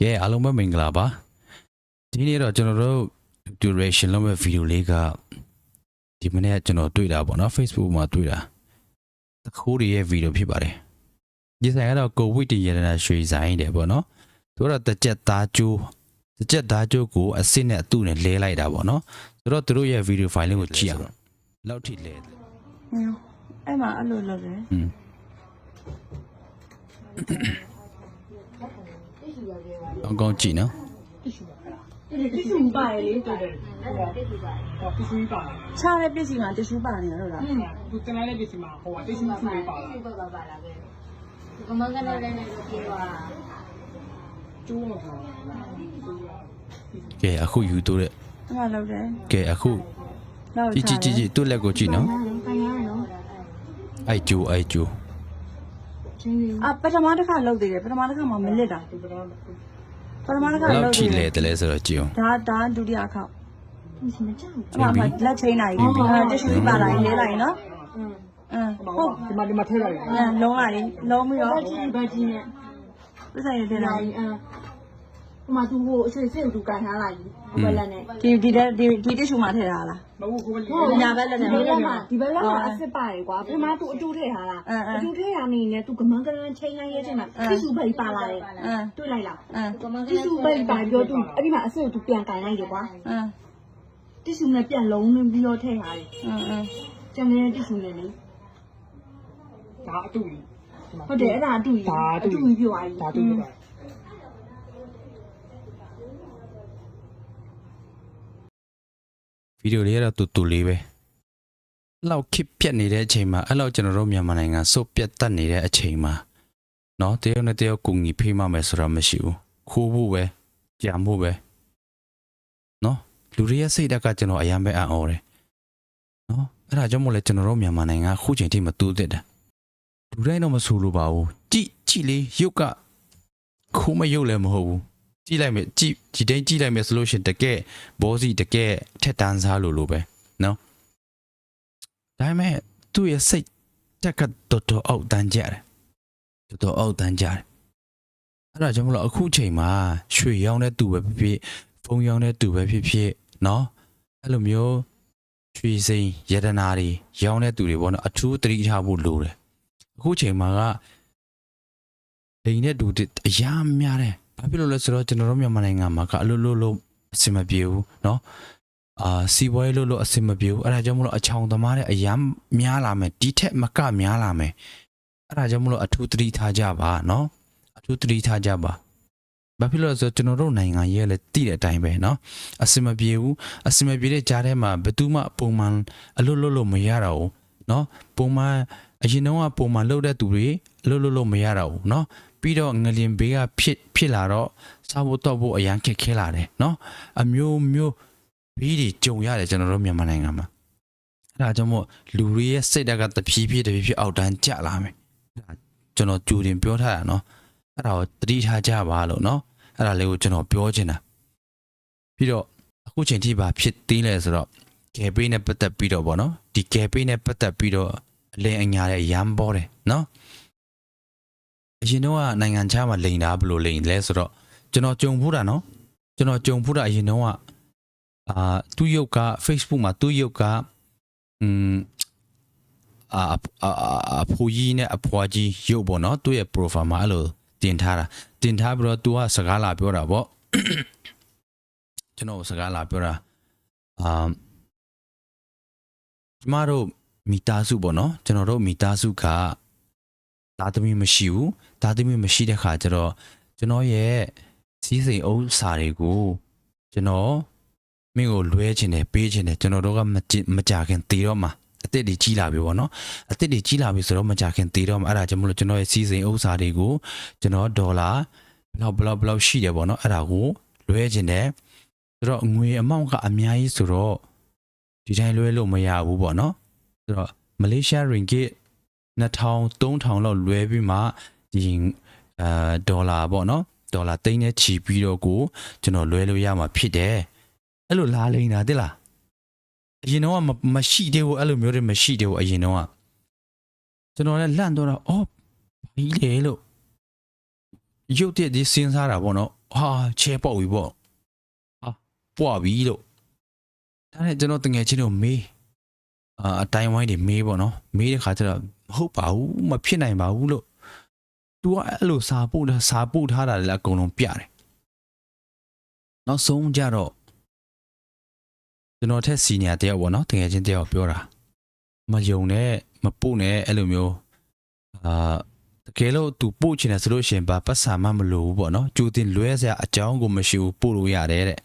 ကဲအားလုံးပဲမင်္ဂလာပါဒီနေ့တော့ကျွန်တော်တို့ duration လောက်မဲ့ video လေးကဒီမနေ့ကကျွန်တော်တွေ့တာပေါ့နော် Facebook မှာတွေ့တာတခိုးတွေရဲ့ video ဖြစ်ပါတယ်ဒီဆိုင်ကတော့ကိုဝိတ္တရတနာရွှေဆိုင်တယ်ပေါ့နော်သူကတော့တစ်ချက်သားကျိုးတစ်ချက်သားကျိုးကိုအစစ်နဲ့အတုနဲ့လဲလိုက်တာပေါ့နော်ဆိုတော့သူတို့ရဲ့ video file လေးကိုကြည့်အောင်လောက်ထိလဲတယ်ဟင်းအဲ့မှာအဲ့လိုလုပ်တယ်อืม အကောင်ကြည့်နော်တ िश ူပါတယ်လေတော်တယ်ဟောပစ္စည်းပါလာချားတဲ့ပစ္စည်းမှာတ िश ူပါနေလို့လားသူတင်လိုက်တဲ့ပစ္စည်းမှာဟိုကတိရှိမရှိလေးပါလာဒီတော့ပါလာခဲ့ကမန်ကလည်းလည်းလည်းပြေသွားကျိုးတော့ဟောကဲအခုယူတူတဲ့အဲ့မှာလုပ်တယ်ကဲအခုလောက်ကြည့်ကြည့်ကြည့်ကြည့်သူ့လက်ကိုကြည့်နော်ပိုင်ရနော်အိုက် ကျိုးအိုက်ကျိုးအာပထမတစ်ခါလုပ်သေးတယ်ပထမတစ်ခါမှမလစ်တာသူကတော့ပထမတစ်ခါလောက်လုပ်ထိသေးတလဲယ်တယ်လဲဆိုတော့ကြည့်အောင် ဒါဒါဒုတိယခေါက်မကြောက်အဲ့မှာလက်ချိန်လိုက်အဲ့တ िश ူပါလာရင်လေးလိုက်နော်အင်းဟုတ်ဒီမှာဒီမှာထည့်လိုက်တယ်အဲ့လုံးလိုက်လုံးပြီးတော့ဘာကြီးဘာကြီးနဲ့ ပြဿနာတွေတင်လာလိုက်အာ ဟိုမှာသူဟိုအဆွေစိတ်သူကန်ထားလိုက်ဘယ်လက်နဲ့ဒီဒီဒီဒီတ िश ူမှာထည့်ထားလားမဟုတ်ဘူးကိုဟုတ်ညာဘက်လက်နဲ့ဒီဘက်မှာဒီဘက်လက်မှာအစ်စ်ပါတယ်ကွာပထမသူအတူထည့်ထားတာအတူထည့်ရနေနဲ့သူကမန်ကလန်ချိန်လိုက်ရဲ့ချိန်မှာတိစုပိတ်ပါလာတယ်အင်းတွေ့လိုက်လားအင်းတိစုပိတ်ပါပြောသူအဲ့ဒီမှာအစ်စ်ကိုသူပြန်ကန်လိုက်တယ်ကွာအင်းတိစုနဲ့ပြန်လုံးပြီးတော့ထည့်ထားတယ်အင်းအင်းကျန်တဲ့တိစုနဲ့လေဒါအတူကြီးဟုတ်တယ်အဲ့ဒါအတူကြီးအတူကြီးပြောရည်ဒါတူကြီး ဗီဒီယိုလေးကတော့တူတူလေးပဲအဲ့လောက်ခစ်ပြက်နေတဲ့အချိန်မှာအဲ့လောက်ကျွန်တော်တို့မြန်မာနိုင်ငံစုပ်ပြတ်တတ်နေတဲ့အချိန်မှာနော်တရုတ်နဲ့တရုတ်ကူညီဖေးမမယ်ဆိုတာမရှိဘူးခိုးဖို့ပဲကြံဖို့ပဲနော်လူတွေရဲ့စိတ်ဓာတ်ကကျွန်တော်အယံပဲအံ့ဩတယ်နော်အဲ့ဒါကြောင့်မို့လဲကျွန်တော်တို့မြန်မာနိုင်ငံခုချိန်ထိမတူးသင့်တာလူတိုင်းတော့မဆိုလိုပါဘူးကြည့်ကြည့်လေးရုပ်ကခိုးမရုပ်လည်းမဟုတ်ဘူး ကြည့်လိုက်မယ်ကြည့်ဒီတိုင်းကြည့်လိုက်မယ်ဆိုလို့ရှရင်တကယ်ဘောစီတကယ်ထက်တန်းစားလို့လို့ပဲနော်ဒါပေမဲ့သူ့ရဲ့စိတ်တက်ကတော်တော်အောက်တန်းကြတယ်တော်တော်အောက်တန်းကြတယ်အဲ့ဒါကြောင့်မလို့အခုချိန်မှာရွှေရောင်းတဲ့သူပဲဖြစ်ဖြစ်ဖုန်းရောင်းတဲ့သူပဲဖြစ်ဖြစ်နော်အဲ့လိုမျိုးရွှေစိမ်းယတနာတွေရောင်းတဲ့သူတွေပေါ့နော်အထူးသတိထားဖို့လိုတယ်အခုချိန်မှာကလိန်တဲ့သူတွေအများများတယ် ဘာဖြစ်လို့လဲဆိုတော့ကျွန်တော်တို့မြန်မာနိုင်ငံမှာကအလိုလိုလို အဆင်မပြေဘူးเนาะအာစီပွဲလို့လို့အဆင်မပြေဘူးအဲ့ဒါကြောင့်မလို့အချောင်သမားတဲ့အရန်များလာမယ်ဒီထက်မကများလာမယ်အဲ့ဒါကြောင့်မလို့အထူးသတိထားကြပါเนาะအထူးသတိထားကြပါဘာဖြစ်လို့လဲဆိုတော့ကျွန်တော်တို့နိုင်ငံရဲ့လည်းတည်တဲ့အတိုင်းပဲเนาะအဆင်မပြေဘူးအဆင်မပြေတဲ့ကြားထဲမှာဘယ်သူမှပုံမှန်အလုပ်လုပ်လို့မရတော့ဘူးเนาะပုံမှန်အရင်တော့ကပုံမှန်လုပ်တဲ့သူတွေအလုပ်လုပ်လို့မရတော့ဘူးเนาะ ပြီးတော့ငလင်ဘေးကဖြစ်ဖြစ်လာတော့စားဖို့တော့ဖို့အရန်ခက်ခဲလာတယ်เนาะ အမျိုးမျိုးဘေးတွေကြုံရတယ်ကျွန်တော်တို့မြန်မာနိုင်ငံမှာအဲဒါကြောင့်မို့လူတွေရဲ့စိတ်ဓာတ်ကတဖြည်းဖြည်းတဖြည်းဖြည်းအောက်တန်းကျလာမယ်အဲဒါကျွန်တော်ကြိုတင်ပြောထားတာเนาะအဲဒါကိုတတိထားကြပါလို့เนาะအဲဒါလေးကိုကျွန်တော်ပြောချင်တာပြီးတော့အခုချိန်ထိပါဖြစ်သေးလဲဆိုတော့ကယ်ပေးနဲ့ပတ်သက်ပြီးတော့ဗောနော်ဒီကယ်ပေးနဲ့ပတ်သက်ပြီးတော့အလင်းအညာတဲ့ရမ်းပေါ်တယ်เนาะ အရင်တော့ကနိုင်ငံခြားမှာလိန်တာဘယ်လိုလိန်လဲဆိုတော့ကျွန်တော်ကြုံဖို့တာနော်ကျွန်တော်ကြုံဖို့တာအရင်တော့ကအာသူ့ရုပ်က Facebook မှာသူ့ရုပ်ကအင်းအာအဖိုးကြီးနဲ့အဖွားကြီးရုပ်ပေါ့နော်သူ့ရဲ့ profile မှာအဲ့လိုတင်ထားတာတင်ထားပြီးတော့ तू ကစကားလာပြောတာပေါ့ကျွန်တော်စကားလာပြောတာအာကျမတို့မိသားစုပေါ့နော်ကျွန်တော်တို့မိသားစုကသားသမီးမရှိဘူး သားသမီးမရှိတဲ့ခါကျတော့ကျွန်တော်ရဲ့စီးစိမ်ဥစ္စာတွေကိုကျွန်တော်မင်းကိုလွဲချင်တယ်ပေးချင်တယ်ကျွန်တော်တို့ကမကြမကြခင်တည်တော့မှာအစ်စ်တွေကြီးလာပြီပေါ့နော်အစ်စ်တွေကြီးလာပြီဆိုတော့မကြခင်တည်တော့မှာအဲ့ဒါကြောင့်မလို့ကျွန်တော်ရဲ့စီးစိမ်ဥစ္စာတွေကိုကျွန်တော်ဒေါ်လာဘလောက်ဘလောက်ဘလောက်ရှိတယ်ပေါ့နော်အဲ့ဒါကိုလွဲချင်တယ်ဆိုတော့ငွေအမောင့်ကအများကြီးဆိုတော့ဒီတိုင်းလွဲလို့မရဘူးပေါ့နော်ဆိုတော့မလေးရှားရင်ဂစ်2000 3000လောက်လွဲပြီးမှ ဒီအာဒေါ်လာပေါ့နော်ဒေါ်လာသိန်းနဲ့ချီပြီးတော့ကိုကျွန်တော်လွဲလို့ရမှာဖြစ်တယ်အဲ့လိုလားလိမ့်တာတိလားအရင်တော့ကမမရှိသေးဘူးအဲ့လိုမျိုးတွေမရှိသေးဘူးအရင်တော့ကကျွန်တော်လည်းလန့်တော့တာအော်ဘာကြီးလေလို့ရုပ်တရက်ဒီစဉ်းစားတာပေါ့နော်ဟာချဲပေါက်ပြီပေါ့ဟာပွားပြီလို့ဒါနဲ့ကျွန်တော်တငယ်ချင်းတို့မေးအာအတိုင်းဝိုင်းတွေမေးပေါ့နော်မေးတဲ့ခါကျတော့မဟုတ်ပါဘူးမဖြစ်နိုင်ပါဘူးလို့ သူကအဲ့လိုစာပို့စာပို့ထားတာလည်းအကုန်လုံးပြတယ်နောက်ဆုံးကြတော့ကျွန်တော်ထက်စီနီယာတယောက်ပေါ့နော်တကယ်ချင်းတယောက်ပြောတာမယုံနဲ့မပို့နဲ့အဲ့လိုမျိုးအာတကယ်လို့ तू ပို့ချင်တယ်ဆိုလို့ရှင်ဘာပတ်စာမှမလိုဘူးပေါ့နော်ကြိုတင်လွဲစရာအကြောင်းကိုမရှိဘူးပို့လို့ရတယ်တဲ့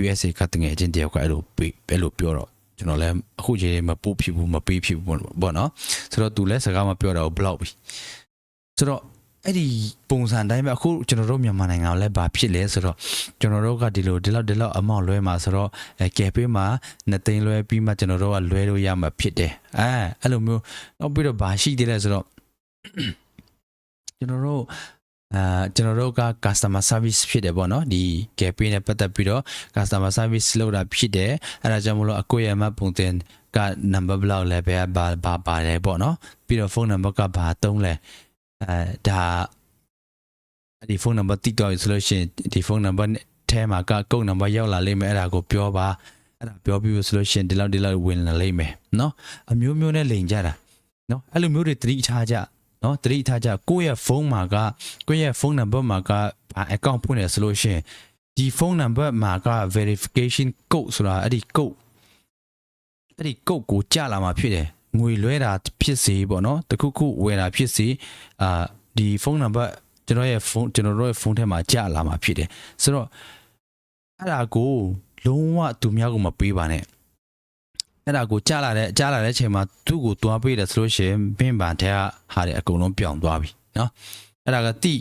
USA ကတကယ်ချင်းတယောက်ကအဲ့လိုပေးအဲ့လိုပြောတော့ကျွန်တော်လည်းအခုချိန်မပို့ဖြစ်ဘူးမပေးဖြစ်ဘူးပေါ့နော်ဆိုတော့ तू လည်းစကားမပြောတော့ဘလောက်ပြီဆိုတော့ အဲ့ဒီပုံစံတိုင်းပဲအခုကျွန်တော်တို့မြန်မာနိုင်ငံကလည်းဘာဖြစ်လဲဆိုတော့ကျွန်တော်တို့ကဒီလိုဒီလောက်ဒီလောက်အမောင့်လွဲမှာဆိုတော့အဲကယ်ပေးမှာနှစ်သိန်းလွဲပြီးမှကျွန်တော်တို့ကလွဲလို့ရမှာဖြစ်တယ်အဲအဲ့လိုမျိုးနောက်ပြီးတော့ဘာရှိသေးလဲဆိုတော့ကျွန်တော်တို့အာကျွန်တော်တို့က customer service ဖြစ်တယ်ပေါ့နော်ဒီ gap နဲ့ပတ်သက်ပြီးတော့ customer service လုပ်တာဖြစ်တယ်အဲ့ဒါကြောင့်မလို့အကိုရဲ့မပုံတင်က number ဘလောက်လဲပဲဘာဘာပါတယ်ပေါ့နော်ပြီးတော့ phone number ကဘာသုံးလဲ အဲဒါအဲ့ဒီ phone number တိတော့ဆိုလို့ရှိရင်ဒီ phone number ထဲမှာကကုတ် number ရောက်လာလိမ့်မယ်အဲ့ဒါကိုပြောပါအဲ့ဒါပြောပြီးဆိုလို့ရှိရင်ဒီလောက်ဒီလောက်ဝင်လာလိမ့်မယ်နော်အမျိုးမျိုးနဲ့လိန်ကြတာနော်အဲ့လိုမျိုးတွေသတိထားကြနော်တတိထားကြကိုယ့်ရဲ့ဖုန်းမှာကကိုယ့်ရဲ့ဖုန်းနံပါတ်မှာကဘာ account ဖွင့်ရဆိုလို့ရှိရင်ဒီဖုန်းနံပါတ်မှာက verification code ဆိုတာအဲ့ဒီ code အဲ့ဒီ code ကိုကြာလာမှာဖြစ်တယ် ငွေလွှဲတာဖြစ်စေပေါ့နော်တခုခုဝယ်တာဖြစ်စေအာဒီဖုန်းနံပါတ်ကျွန်တော်ရဲ့ဖုန်းကျွန်တော်တို့ရဲ့ဖုန်းထဲမှာကြာလာမှာဖြစ်တယ်ဆိုတော့အဲ့ဒါကိုလုံးဝသူများကိုမပေးပါနဲ့အဲ့ဒါကိုကြာလာတဲ့ကြာလာတဲ့အချိန်မှာသူ့ကိုသွားပေးတယ်ဆိုလို့ရှိရင်ဘင်းပါတဲ့ဟာတွေအကုန်လုံးပြောင်းသွားပြီနော်အဲ့ဒါကတိ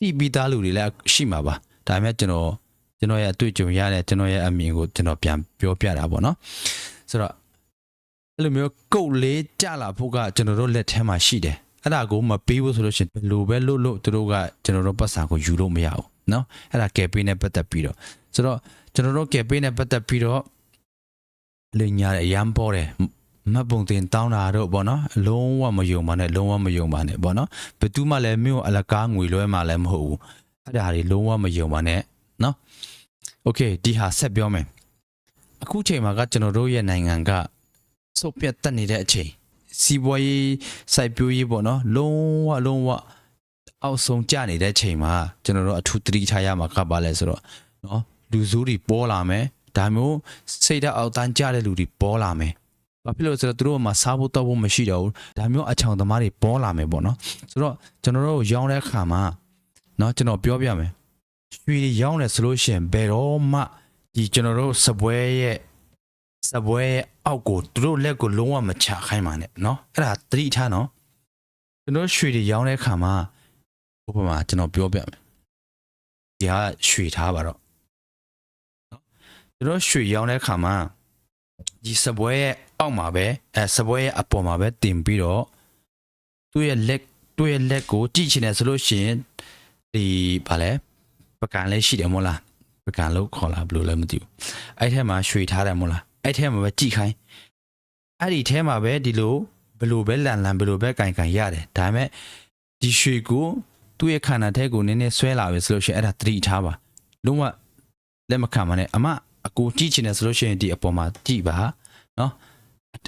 တိပြီးသားလူတွေလည်းရှိမှာပါဒါပေမဲ့ကျွန်တော်ကျွန်တော်ရဲ့အတွေ့အကြုံရတဲ့ကျွန်တော်ရဲ့အမြင်ကိုကျွန်တော်ပြန်ပြောပြတာပေါ့နော်ဆိုတော့ အဲ့လိုမျိုးကုတ်လေးကြားလာဖို့ကကျွန်တော်တို့လက်ထဲမှာရှိတယ်အဲ့ဒါကိုမပေးဘူးဆိုလို့ရှိရင်ဘယ်လိုပဲလို့လို့သူတို့ကကျွန်တော်တို့ပတ်စာကိုယူလို့မရဘူးเนาะအဲ့ဒါကယ်ပေးနဲ့ပတ်သက်ပြီးတော့ဆိုတော့ကျွန်တော်တို့ကယ်ပေးနဲ့ပတ်သက်ပြီးတော့ လိန်ညာတယ်အရန်ပေါ်တယ်မတ်ပုံတင်တောင်းတာတော့ဗောနော်လုံးဝမယုံပါနဲ့လုံးဝမယုံပါနဲ့ဗောနော်ဘယ်သူမှလည်းမြို့အလကားငွေလွှဲမှလည်းမဟုတ်ဘူးအဲ့ဒါတွေလုံးဝမယုံပါနဲ့နော်โอเคဒီဟာဆက်ပြောမယ်အခုချိန်မှာကကျွန်တော်တို့ရဲ့နိုင်ငံက စုပ်ပြတ်တက်နေတဲ့အချိန်စီးပွားရေးစိုက်ပျိုးရေးဗောနော်လုံးဝလုံးဝအောက်ဆုံးကျနေတဲ့အချိန်မှာကျွန်တော်တို့အထူးသတိထားရမှာကပါလဲဆိုတော့နော်လူစုတွေပေါ်လာမယ် ဒါမျိုးစိတ်ဓာတ်အောက်တန်းကြတဲ့လူတွေပေါ်လာမယ်။ဘာဖြစ်လို့လဲဆိုတော့သူတို့ကမှစားဖို့တောက်ဖို့မရှိတော့ဘူး။ဒါမျိုးအချောင်သမားတွေပေါ်လာမယ်ပေါ့နော်။ဆိုတော့ကျွန်တော်တို့ရောင်းတဲ့အခါမှာเนาะကျွန်တော်ပြောပြမယ်။ရွှေတွေရောင်းတယ်ဆိုလို့ရှိရင်ဘယ်တော့မှဒီကျွန်တော်တို့စပွဲရဲ့ စပွဲရဲ့အောက်ကိုသူတို့လက်ကိုလုံးဝမချခိုင်းပါနဲ့เนาะ။အဲ့ဒါသတိထားနော်။ကျွန်တော်ရွှေတွေရောင်းတဲ့အခါမှာဥပမာကျွန်တော်ပြောပြမယ်။ဒီဟာရွှေထားပါတော့ ကျွန်တော်ရွှေရောင်းတဲ့အခါမှာဒီစပွဲရဲ့အောက်မှာပဲအဲစပွဲရဲ့အပေါ်မှာပဲတင်ပြီးတော့သူ့ရဲ့လက်သူ့ရဲ့လက်ကိုကြည့်ချင်တယ်ဆိုလို့ရှိရင်ဒီဗာလဲပကံလေးရှိတယ်မို့လားပကံလို့ခေါ်လားဘယ်လိုလဲမသိဘူးအဲ့ထဲမှာရွှေထားတယ်မို့လား အဲ့ထဲမှာပဲကြည့်ခိုင်းအဲ့ဒီထဲမှာပဲဒီလိုဘယ်လိုပဲလန်လန်ဘယ်လိုပဲကင်ကင်ရတယ်ဒါပေမဲ့ဒီရွှေကိုသူ့ရဲ့ခန္ဓာထဲကိုနည်းနည်းဆွဲလာပြီဆိုလို့ရှိရင်အဲ့ဒါသတိထားပါလုံးဝလက်မခံပါနဲ့အမအကိုကြည့်ချင်တယ်ဆိုလို့ရှိရင်ဒီအပေါ်မှာကြည့်ပါနော်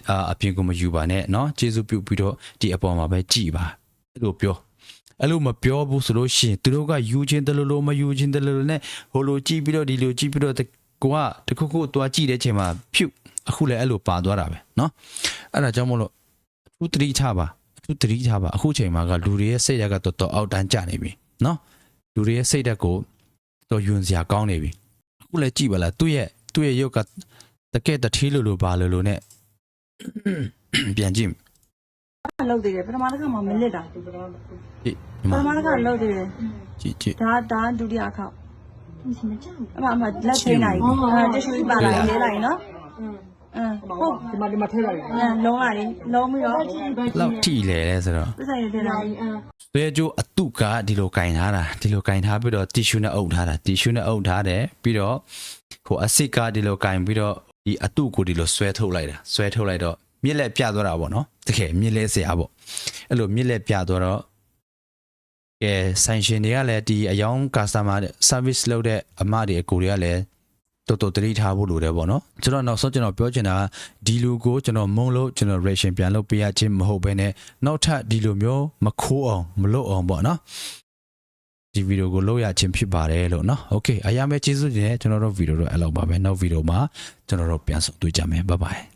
အာအပြင်ကိုမယူပါနဲ့နော်ကျေးဇူးပြုပြီးတော့ဒီအပေါ်မှာပဲကြည့်ပါအဲ့လိုပြောအဲ့လိုမပြောဘူးဆိုလို့ရှိရင်သူတို့ကယူချင်းတလို့လို့မယူချင်းတလို့လို့နဲ့ဟိုလိုကြည့်ပြီးတော့ဒီလိုကြည့်ပြီးတော့ ကိုကတခုခုသွားကြည့်တဲ့ချိန်မှာဖြုတ်အခုလည်းအဲ့လိုပါသွားတာပဲเนาะအဲ့ဒါကြောင့်မို့လို့အထူးသတိထားပါအထူးသတိထားပါအခုချိန်မှာကလူတွေရဲ့စိတ်ဓာတ်ကတော်တော်အောက်တန်းကျနေပြီเนาะလူတွေရဲ့စိတ်ဓာတ်ကိုတော်ယွန်စရာကောင်းနေပြီအခုလည်းကြည့်ပါလားသူ့ရဲ့သူ့ရဲ့ရုပ်ကတကယ်တထီးလိုလိုပါလိုလိုနဲ့ပြန်ကြည့်လောက်သေးတယ်ပထမတစ်ခါမှမလစ်တာပထမတစ်ခါလောက်သေးတယ်ကြည့်ကြည့်ဒါဒါဒုတိယအခါ အမအမလက်ထိန်လိုက်အဲတ िश ူပါလာလေးလိုက်နော် 嗯， အင်းဟုတ် ဒီမှာဒီမှာထည့်လိုက်တယ် အဲလုံးလိုက်လုံးပြီးတော့ လောက်ထိလေလဲဆိုတော့ ပြဆိုင်ရတယ်လား 嗯， သွေးကြိုးအတုကဒီလိုကင်ထားတာဒီလိုကင်ထားပြီးတော့တီရှူနဲ့အုပ်ထားတာတီရှူနဲ့အုပ်ထားတယ်ပြီးတော့ဟိုအစစ်ကဒီလိုကင်ပြီးတော့ဒီအတုကိုဒီလိုဆွဲထုတ်လိုက်တာဆွဲထုတ်လိုက်တော့မြစ်လက်ပြသွားတာပေါ့နော်တကယ်မြစ်လက်စရာပေါ့အဲ့လိုမြစ်လက်ပြသွားတော့ ကဲဆိုင်ရှင်တွေကလည်းဒီအယောင် customer service လုပ်တဲ့အမတွေအကူတွေကလည်းတော်တော်တတိထားဖို့လိုတယ်ပေါ့နော်ကျွန်တော်နောက်ဆုံးကျွန်တော်ပြောချင်တာကဒီလူကိုကျွန်တော်မုံလို့ကျွန်တော် reaction ပြန်လုပ်ပေးရခြင်းမဟုတ်ဘဲနဲ့နောက်ထပ်ဒီလိုမျိုးမခိုးအောင်မလုပ်အောင်ပေါ့နော်ဒီဗီဒီယိုကိုလုပ်ရခြင်းဖြစ်ပါတယ်လို့နော်โอเคအရာမဲ့ကျေးဇူးတင်တယ်ကျွန်တော်တို့ဗီဒီယိုတော့အဲ့လောက်ပါပဲနောက်ဗီဒီယိုမှာကျွန်တော်တို့ပြန်ဆုံတွေ့ကြမယ်ဘိုင်ဘိုင်